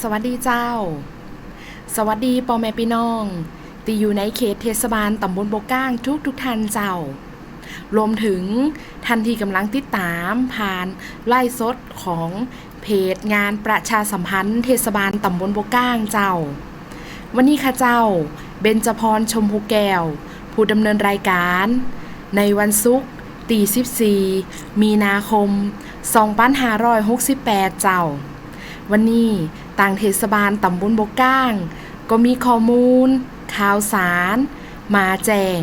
สวัสดีเจ้า สวัสดีปอแม่พี่น้อง ตีอยู่ในเขตเทศบาลตำบลโบกก้างทุกทุกท่านเจ้า รวมถึงท่านที่กำลังติดตามผ่านไล่สดของเพจงานประชาสัมพันธ์เทศบาลตำบลโบกก้างเจ้า วันนี้ค่ะเจ้า เบญจพรชมพูแก้ว ผู้ดำเนินรายการ ในวันศุกร์ตี14 มีนาคม 2568 เจ้า วันนี้ ต่างเทศบาลตำบลบกก้าง ก็มีข้อมูล ข่าวสาร มาแจ้ง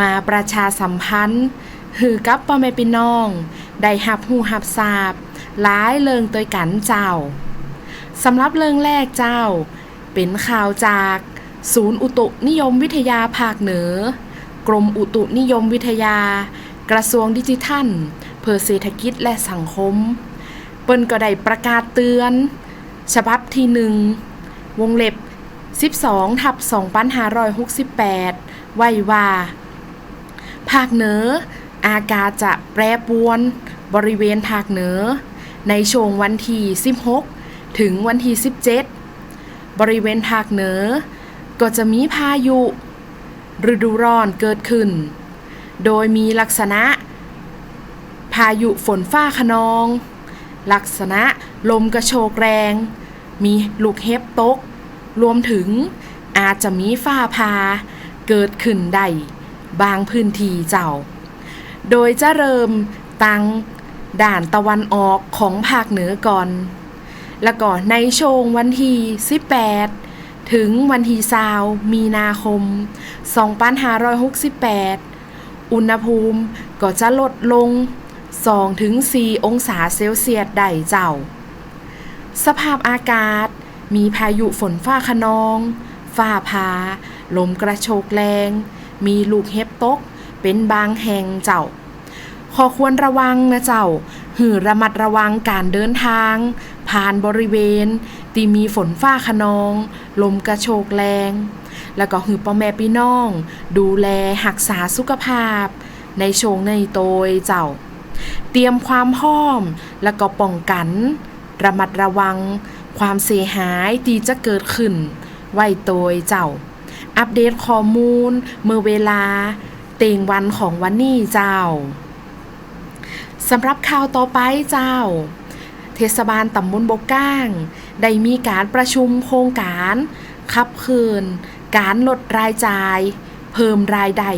มาประชาสัมพันธ์หือกับพ่อแม่พี่น้อง ได้หับหูหับทราบหลายเริงตัวยกันเจ้าสำหรับเรื่องแรกเจ้า เป็นข่าวจากศูนย์อุตุนิยมวิทยาภาคเหนือ กรมอุตุนิยมวิทยา กระทรวงดิจิทัลเพื่อเศรษฐกิจและสังคม เปิ้นก็ได้ประกาศเตือน ฉบับที่หนึ่งวงเล็บ 12 ทับ2568 ไว้ว่า ภาคเหนือ อากาศจะแปรปรวน บริเวณภาคเหนือ ในช่วงวันที่ 16 ถึงวันที่ 17 บริเวณภาคเหนือ ก็จะมีพายุ ฤดูร้อนเกิดขึ้น โดยมีลักษณะ พายุฝนฟ้าขนอง ลักษณะลมกระโชกแรง มีลูกเห็บตก รวมถึงอาจจะมีฟ้าพา เกิดขึ้นได้บางพื้นที่เจ้า โดยจะเริ่มตั้งด่านตะวันออกของภาคเหนือก่อน แล้วก็ในช่วงวันที่ 18 ถึงวันที่20มีนาคม 2568 อุณหภูมิก็จะลดลง 2-4องศาเซลเซียสได้เจ้า สภาพอากาศ มีพายุฝนฟ้าขนอง ฟ้าพา ลมกระโชกแรง มีลูกเห็บตก เป็นบางแห่งเจ้า ขอควรระวังนะเจ้า หือระมัดระวังการเดินทาง ผ่านบริเวณที่มีฝนฟ้าขนอง ลมกระโชกแรง แล้วก็หือพ่อแม่พี่น้อง ดูแลหักษาสุขภาพ ในชงในโตยเจ้า เตรียมความพร้อม แล้วก็ป้องกัน ระมัดระวัง ความเสียหายที่จะเกิดขึ้น ไว้โตยเจ้า อัปเดตข้อมูล เมื่อเวลา เต่งวันของวันนี้เจ้าสำหรับข่าวต่อไปเจ้า เทศบาลตำบลบกก้าง ได้มีการประชุมโครงการขับเคลื่อนการลดรายจ่าย เพิ่มรายได้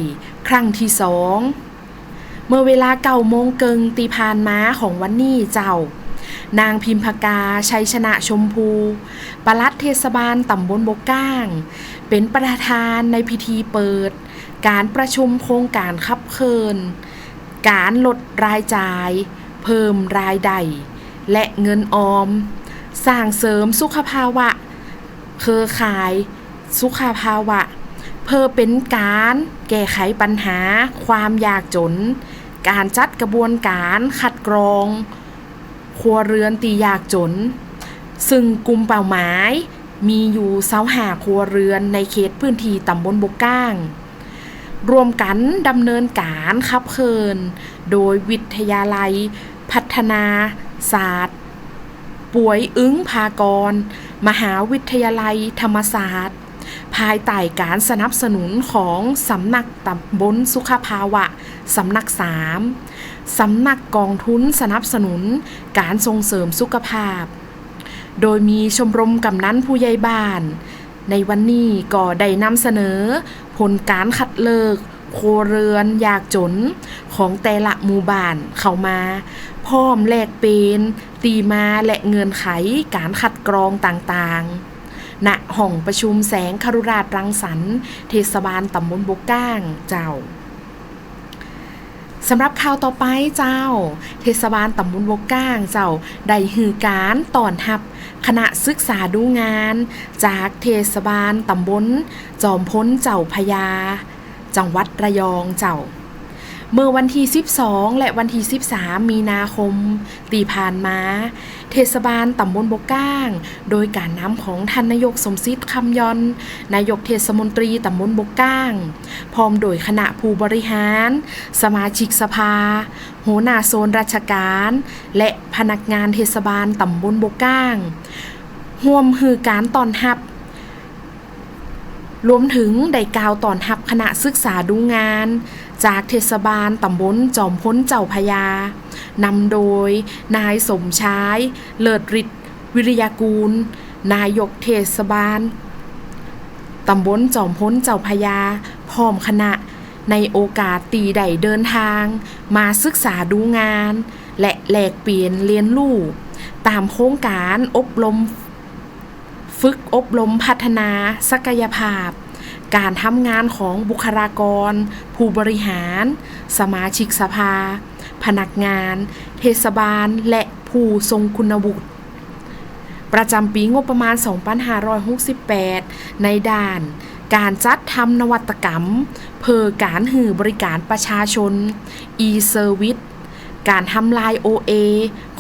ครั้งที่สอง เมื่อเวลาเก่าโมงเกิงตีพานม้าของวันนี้เจ้า นางพิมพกาชัยชนะชมพูปลัดเทศบาลตำบลบกก้าง เป็นประธานในพิธีเปิด การประชุมโครงการขับเคลื่อนการลดรายจ่าย เพิ่มรายได้และเงินออม สร้างเสริมสุขภาวะ เครือข่าย สุขภาวะ เพื่อเป็นการแก้ไขปัญหา ความยากจน การจัดกระบวนการคัดกรอง ครัวเรือนตียากจน ซึ่งกลุ่มเป้าหมาย มีอยู่เสาหาครัวเรือนในเขตพื้นที่ตำบลบกก้างรวมกันดำเนินการขับเคลื่อนโดยวิทยาลัย พัฒนา ศาสตร์ ป่วยอึ้งพากร มหาวิทยาลัยธรรมศาสตร์ ภายใต้การสนับสนุนของสำนักตำบลสุขภาวะ สำนักสามสำนักกองทุนสนับสนุน การส่งเสริมสุขภาพ โดยมีชมรมกำนันผู้ใหญ่บ้าน ในวันนี้ก็ได้นำเสนอ ผลการคัดเลือกครัวเรือนยากจนของแต่ละหมู่บ้านเข้ามาพร้อมแลกเป็นตีมาและเงินไขการคัดกรองต่างๆ ณห้องประชุมแสงครุราชรังสรรค์เทศบาลตำบลบกก้างเจ้าสำหรับข่าวต่อไปเจ้า เทศบาลตำบลบกก้างเจ้าได้หือการตอนทับคณะศึกษาดูงาน จากเทศบาลตำบลจอมพ้นเจ้าพญาจังหวัดระยองเจ้า เมื่อวันที่ 12 และวันที่ 13 มีนาคม ตีผ่านมา เทศบาลตำบลบกก้าง โดยการนำของท่านนายกสมศิษฐ์คำยอนนายกเทศมนตรีตำบลบกก้าง พร้อมโดยคณะผู้บริหาร สมาชิกสภา หัวหน้าโซนราชการ และพนักงานเทศบาลตำบลบกก้างร่วมฮือการตอนรับ รวมถึงได้กล่าวตอนรับคณะศึกษาดูงาน จากเทศบาลตำบลจอมพ้นเจ้าพยานำโดย นายสมชาย เลิศฤทธิ์วิริยากูล นายกเทศบาลตำบลจอมพ้นเจ้าพยา พร้อมคณะ ในโอกาสตีใดเดินทาง มาศึกษาดูงาน และแลกเปลี่ยนเรียนรู้ตามโครงการอบรม ฝึกอบรมพัฒนาศักยภาพ การทำงานของบุคลากร ผู้บริหาร สมาชิกสภา พนักงาน เทศบาล และผู้ทรงคุณวุฒิประจำปีงบประมาณ 2568 ในด่าน การจัดทำนวัตกรรม เพื่อการหือบริการประชาชน e-service การทำลาย OA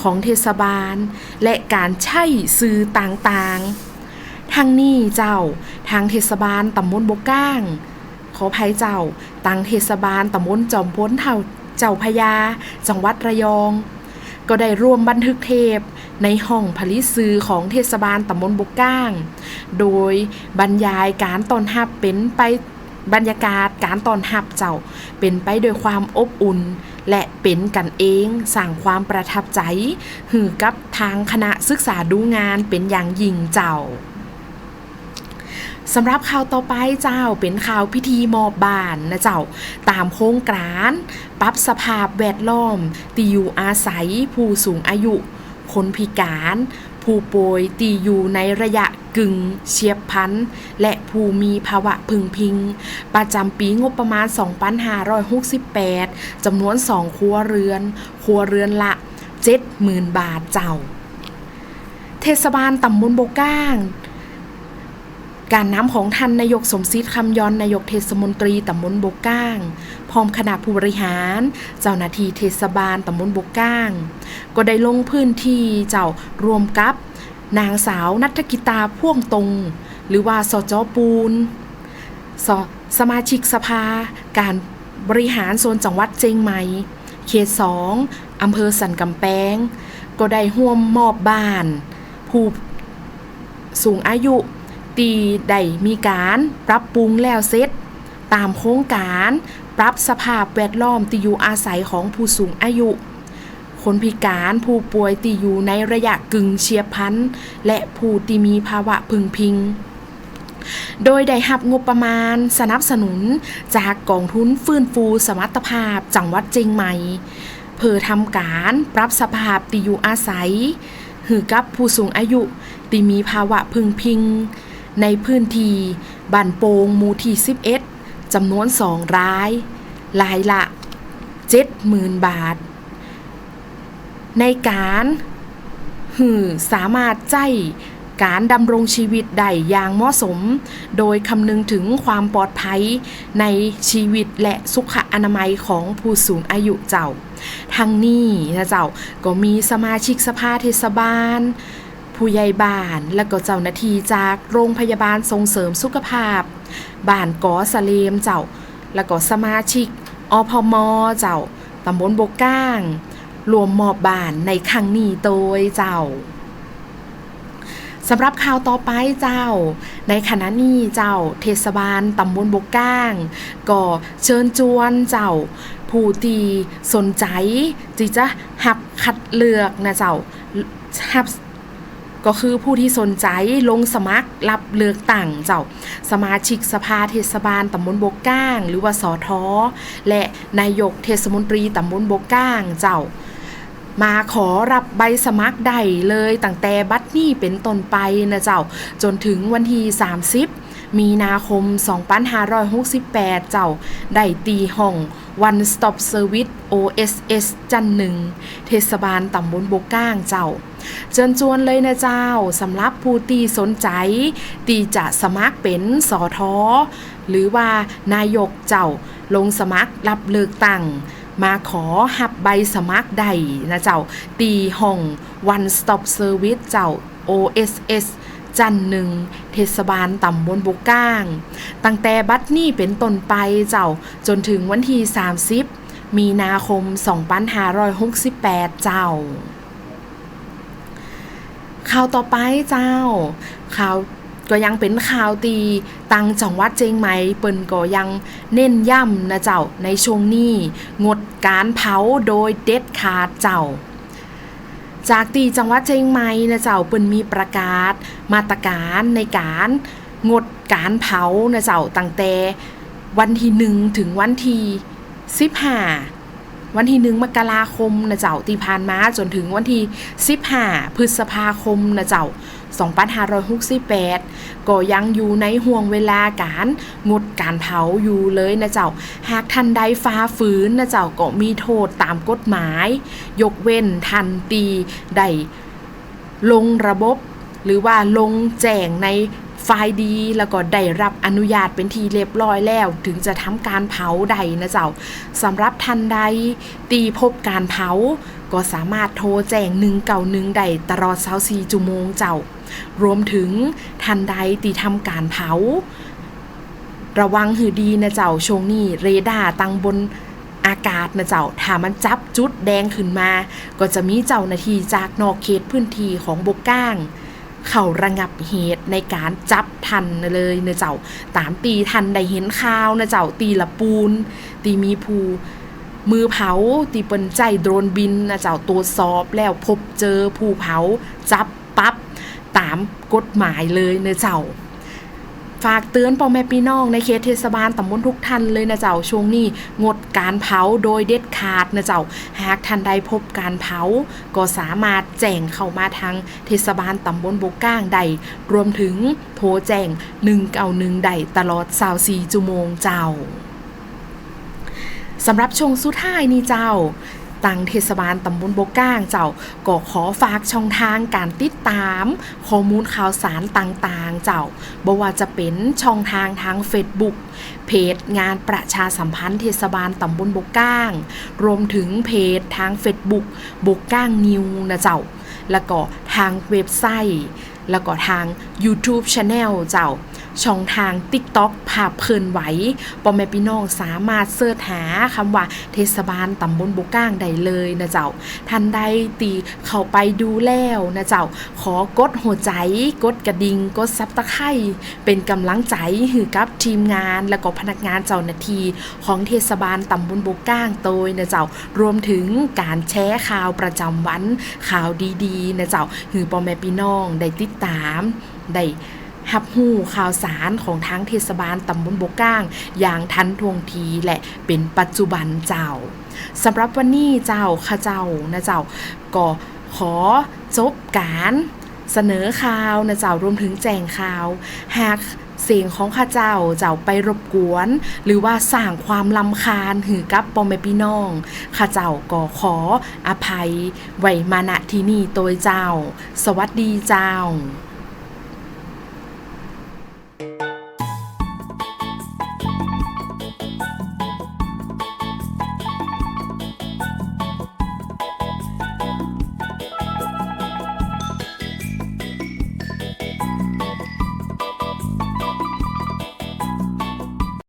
ของเทศบาล และการใช้สื่อต่างๆ ทั้งนี้เจ้า ทางเทศบาลตำบลบกก้าง ขอภัยเจ้าตังเทศบาลตำบลจอมพ้นเท่าเจ้าพระยาจังหวัดระยอง ก็ได้ร่วมบันทึกเทปในห้องผลิตสื่อของเทศบาลตำบลบกก้าง โดยบรรยายการตอนรับเป็นไปบรรยากาศการตอนรับเจ้า เป็นไปด้วยความอบอุ่น และเป็นกันเองสร้างความประทับใจหือกับทางคณะศึกษาดูงานเป็นอย่างยิ่งเจ้า สำหรับข่าวต่อไปเจ้าเป็นข่าวพิธีมอบบานนะเจ้า ตามโครงการปรับสภาพแวดล้อมตีอยู่อาศัยผู้สูงอายุ คนพิการ ผู้ป่วยตีอยู่ในระยะกึ่งเฉียบพันธ์และผู้มีภาวะพึงพิง ประจำปีงบประมาณ 2568จำนวน 2 ครัวเรือน ครัวเรือนละ 70,000 บาทเจ้า เทศบาลตำบลโบก้าง การนำของท่านนายกสมศิษย์คำยอนนายกเทศมนตรีตำบลบกก้าง พร้อมคณะผู้บริหาร เจ้าหน้าที่เทศบาลตำบลบกก้าง ก็ได้ลงพื้นที่เจ้ารวมกับ นางสาวนัฐกิตาพ่วงตรง หรือว่าสจปูนสสมาชิกสภา การบริหารโซนจังหวัดเจียงใหม่ เขตสองอำเภอสันกำแพงก็ได้ห่วมมอบบ้าน ผู้สูงอายุ ตีได้มีการปรับปรุงแล้วเสร็จ ตามโครงการ ปรับสภาพแวดล้อมที่อยู่อาศัยของผู้สูงอายุ คนพิการผู้ป่วยที่อยู่ในระยะกึ่งเฉียบพลันและผู้ที่มีภาวะพึงพิงโดยได้รับงบประมาณสนับสนุนจากกองทุนฟื้นฟูสมรรถภาพจังหวัดเจียงใหม่ เพื่อทำการปรับสภาพที่อยู่อาศัย หือกับผู้สูงอายุที่มีภาวะพึงพิง ในพื้นที่บ้านโปงหมู่ที่ 11จำนวน2รายรายละ 70,000 บาท ในการหือสามารถใจการดำรงชีวิตได้อย่างเหมาะสม โดยคำนึงถึงความปลอดภัยในชีวิตและสุขอนามัยของผู้สูงอายุเจ้า ทั้งนี้นะเจ้าก็มีสมาชิกสภาเทศบาล ผู้ใหญ่บ้านและก็เจ้าหน้าที่จากโรงพยาบาลส่งเสริมสุขภาพ บ้านกอสะเลมเจ้า แล้วก็สมาชิกอพมเจ้าตำบลบกก้าง รวมมอบบ้านในครั้งนี้โดยเจ้าสำหรับข่าวต่อไปเจ้า ในขณะนี้เจ้าเทศบาลตำบลบกก้าง ก็เชิญจวนเจ้า ผู้ที่สนใจที่จะหับคัดเลือกนะเจ้าหับ ก็คือผู้ที่สนใจลงสมัครรับเลือกตั้งเจ้าสมาชิกสภาเทศบาลตำบลบกก้าง หรือว่าสอทอและนายกเทศมนตรีตำบลบกก้างเจ้ามาขอรับใบสมัครได้เลยตั้งแต่บัดนี้เป็นต้นไปนะเจ้า จนถึงวันที่ 30 มีนาคม 2568 เจ้า ได้ตีห้อง One Stop Service OSS จันหนึ่ง เทศบาลตำบลบกก้างเจ้าเชิญชวนเลยนะเจ้า สำหรับผู้ที่สนใจที่จะสมัครเป็นสอทอหรือว่านายกเจ้า ลงสมัครรับเลือกตั้งมาขอหับใบสมัครได้นะเจ้า ตีห้อง One Stop Service เจ้า OSS จันหนึ่งเทศบาลตำบลบุกก้าง ตั้งแต่บัดนี้เป็นต้นไปเจ้าจนถึงวันที่ 30 มีนาคม 2568 เจ้า ข่าวต่อไปเจ้า ข่าวก็ยังเป็นข่าวตีตังจังหวัดเจียงใหม่เปิ้นก็ยังเน้นย้ำนะเจ้าในช่วงนี้ งดการเผาโดยเด็ดขาดเจ้า จากตีจังหวัดเชียงใหม่นะเจ้าเปิ้นมีประกาศ มาตรการในการงดการเผานะเจ้าตั้งแต่วันที่หนึ่งถึงวันที่สิบห้าวันที่หนึ่งมกราคมนะเจ้าตีผ่านมาจนถึงวันที่สิบห้าพฤษภาคมนะเจ้า 2568 ก็ยังอยู่ในห่วงเวลาการงดการเผาอยู่เลยนะเจ้า หากทันใดฟ้าฝืนนะเจ้าก็มีโทษตามกฎหมาย ยกเว้นทันตีได้ลงระบบ หรือว่าลงแจ้งในไฟล์ดีแล้วก็ได้รับอนุญาตเป็นทีเรียบร้อยแล้ว ถึงจะทำการเผาใดนะเจ้าสำหรับทันใดตีพบการเผา ก็สามารถโทรแจ้ง191ได้ตลอด24ชั่วโมงเจ้า รวมถึงทันใดตีทำการเผา ระวังหือดีนะเจ้าช่วงนี้เรดาร์ตั้งบนอากาศนะเจ้าถ้ามันจับจุดแดงขึ้นมา ก็จะมีเจ้าหน้าที่จากนอกเขตพื้นที่ของบกก้าง เข้าระงับเหตุในการจับทันเลยนะเจ้า ตามตีทันได้เห็นข่าวนะเจ้าตีละปูน ตีมีภูมือเผาตีเปินใจโดรนบินนะเจ้าตรวจสอบแล้วพบเจอผู้เผาจับปับ๊บ ตามกฎหมายเลยนะเจ้า ฝากเตือนพ่อแม่พี่น้องในเขตเทศบาลตำบลทุกท่านเลยนะเจ้าช่วงนี้งดการเผาโดยเด็ดขาดนะเจ้า หากท่านใดพบการเผา ก็สามารถแจ้งเข้ามาทางเทศบาลตำบลบกก้างใด รวมถึงโทรแจ้ง191ใดตลอด24ชั่วโมงเจ้าสำหรับชงสุดท้ายนี่เจ้า ตังเทศบาลตำบลโบกก้างเจ้าก็ขอฝากช่องทางการติดตามข้อมูลข่าวสารต่างๆ เจ้าบ่ว่าจะเป็นช่องทางทาง Facebook เพจงานประชาสัมพันธ์เทศบาลตำบลโบกก้าง รวมถึงเพจทาง Facebook โบกก้างนิวนะเจ้า แล้วก็ทางเว็บไซต์ แล้วก็ทาง YouTube Channel เจ้า ช่องทาง TikTok ภาพเพลินไหวปอแม่พี่น้องสามารถเสิร์ชหาคำว่าเทศบาลตำบลบกก้างได้เลยนะเจ้าทันใดตีเข้าไปดูแล้วนะเจ้า ขอกดหัวใจ กดกระดิ่งกดซับตะไคร่เป็นกำลังใจให้กับทีมงาน และก็พนักงานเจ้าหน้าที่ของเทศบาลตำบลบกก้างโดยนะเจ้ารวมถึงการแชร์ข่าวประจำวันข่าวดีๆนะเจ้าหือปอแม่พี่น้องได้ติดตามได้ หับหูข่าวสารของทางเทศบาลตำบลบกก้าง อย่างทันท่วงทีและเป็นปัจจุบันเจ้าสำหรับวันนี้เจ้าข้าเจ้านะเจ้าก็ขอจบการเสนอข่าวนะเจ้ารวมถึงแจงข่าว หากเสียงของข้าเจ้าเจ้าไปรบกวน หรือว่าสร้างความลำคาญหือกับปอมแม่พี่น้องข้าเจ้าก็ขออภัย ไว้มาณที่นี่โดยเจ้า สวัสดีเจ้า